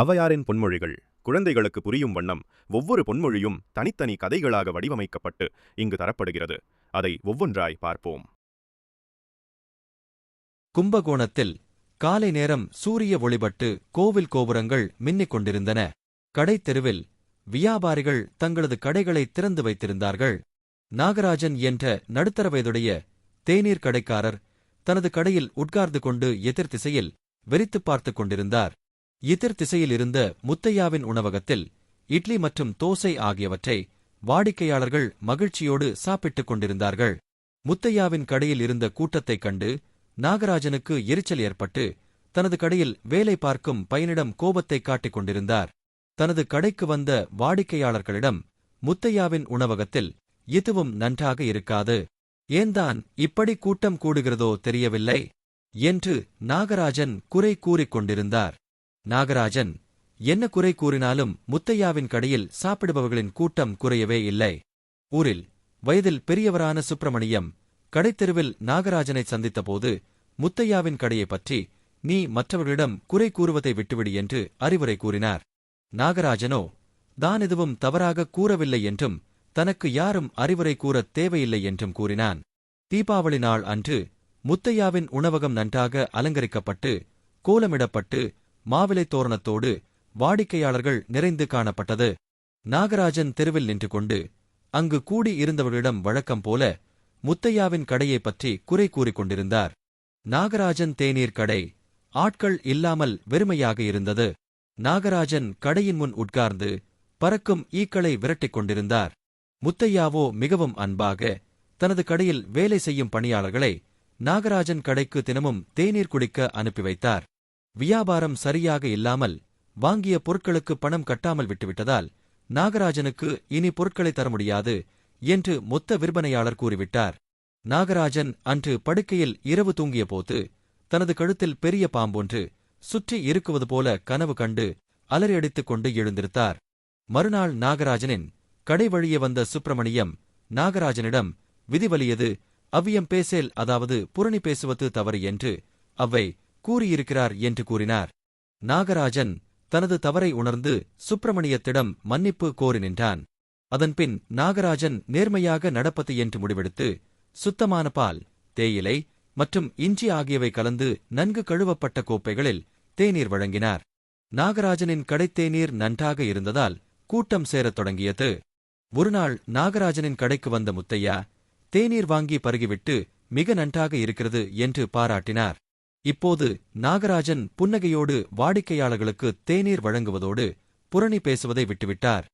அவையாரின் பொன்மொழிகள் குழந்தைகளுக்கு புரியும் வண்ணம் ஒவ்வொரு பொன்மொழியும் தனித்தனி கதைகளாக வடிவமைக்கப்பட்டு இங்கு தரப்படுகிறது. அதை ஒவ்வொன்றாய் பார்ப்போம். கும்பகோணத்தில் காலை நேரம் சூரிய ஒளிபட்டு கோவில் கோபுரங்கள் மின்னிக் கொண்டிருந்தன. கடைத் தெருவில் வியாபாரிகள் தங்களது கடைகளை திறந்து வைத்திருந்தார்கள். நாகராஜன் என்ற நடுத்தர வயதுடைய தேநீர் கடைக்காரர் தனது கடையில் உட்கார்ந்து கொண்டு எதிர்த்திசையில் வெறித்துப் பார்த்துக் கொண்டிருந்தார். எதிர் திசையில் இருந்த முத்தையாவின் உணவகத்தில் இட்லி மற்றும் தோசை ஆகியவற்றை வாடிக்கையாளர்கள் மகிழ்ச்சியோடு சாப்பிட்டுக் கொண்டிருந்தார்கள். முத்தையாவின் கடையில் இருந்த கூட்டத்தைக் கண்டு நாகராஜனுக்கு எரிச்சல் ஏற்பட்டு தனது கடையில் வேலை பார்க்கும் பையனிடம் கோபத்தைக் காட்டிக் கொண்டிருந்தார். தனது கடைக்கு வந்த வாடிக்கையாளர்களிடம் முத்தையாவின் உணவகத்தில் எதுவும் நன்றாக இருக்காது. ஏன்தான் இப்படி கூட்டம் கூடுகிறதோ தெரியவில்லை? என்று நாகராஜன் குறை கூறிக் கொண்டிருந்தார். நாகராஜன் என்ன குறை கூறினாலும் முத்தையாவின் கடையில் சாப்பிடுபவர்களின் கூட்டம் குறையவே இல்லை. ஊரில் வயதில் பெரியவரான சுப்பிரமணியம் கடைத்தெருவில் நாகராஜனை சந்தித்தபோது முத்தையாவின் கடையைப் பற்றி நீ மற்றவர்களிடம் குறை கூறுவதை விட்டுவிடு என்று அறிவுரை கூறினார். நாகராஜனோ தான் எதுவும் தவறாக கூறவில்லை என்றும் தனக்கு யாரும் அறிவுரை கூறத் தேவையில்லை என்றும் கூறினான். தீபாவளி நாள் அன்று முத்தையாவின் உணவகம் நன்றாக அலங்கரிக்கப்பட்டு கோலமிடப்பட்டு மாவிலை தோரணத்தோடு வாடிக்கையாளர்கள் நிறைந்து காணப்பட்டது. நாகராஜன் தெருவில் நின்று கொண்டு அங்கு கூடி இருந்தவர்களிடம் வழக்கம் போல முத்தையாவின் கடையைப் பற்றி குறை கூறிக் கொண்டிருந்தார். நாகராஜன் தேநீர் கடை ஆட்கள் இல்லாமல் வெறுமையாக இருந்தது. நாகராஜன் கடையின் முன் உட்கார்ந்து பறக்கும் ஈக்களை விரட்டிக் கொண்டிருந்தார். முத்தையாவோ மிகவும் அன்பாக தனது கடையில் வேலை செய்யும் பணியாளர்களை நாகராஜன் கடைக்கு தினமும் தேநீர் குடிக்க அனுப்பி வைத்தார். வியாபாரம் சரியாக இல்லாமல் வாங்கிய பொருட்களுக்கு பணம் கட்டாமல் விட்டுவிட்டதால் நாகராஜனுக்கு இனி பொருட்களை தர முடியாது என்று மொத்த விற்பனையாளர் கூறிவிட்டார். நாகராஜன் அன்று படுக்கையில் இரவு தூங்கிய போது தனது கழுத்தில் பெரிய பாம்பொன்று சுற்றி இருக்குவது போல கனவு கண்டு அலறியடித்துக் கொண்டு எழுந்திருத்தார். மறுநாள் நாகராஜனின் கடை வழியே வந்த சுப்பிரமணியம் நாகராஜனிடம் விதிவலியது அவ்வியம் பேசேல் அதாவது புரணி பேசுவது தவறு என்று அவ்வை கூறியிருக்கிறார் என்று கூறினார். நாகராஜன் தனது தவறை உணர்ந்து சுப்பிரமணியத்திடம் மன்னிப்பு கோரி நின்றான். அதன்பின் நாகராஜன் நேர்மையாக நடப்பது என்று முடிவெடுத்து சுத்தமான பால் தேயிலை மற்றும் இஞ்சி ஆகியவை கலந்து நன்கு கழுவப்பட்ட கோப்பைகளில் தேநீர் வழங்கினார். நாகராஜனின் கடைத்தேநீர் நன்றாக இருந்ததால் கூட்டம் சேரத் தொடங்கியது. ஒருநாள் நாகராஜனின் கடைக்கு வந்த முத்தையா தேநீர் வாங்கி பருகிவிட்டு மிக நன்றாக இருக்கிறது என்று பாராட்டினார். இப்போது நாகராஜன் புன்னகையோடு வாடிக்கையாளர்களுக்கு தேநீர் வழங்குவதோடு புரணி பேசுவதை விட்டுவிட்டார்.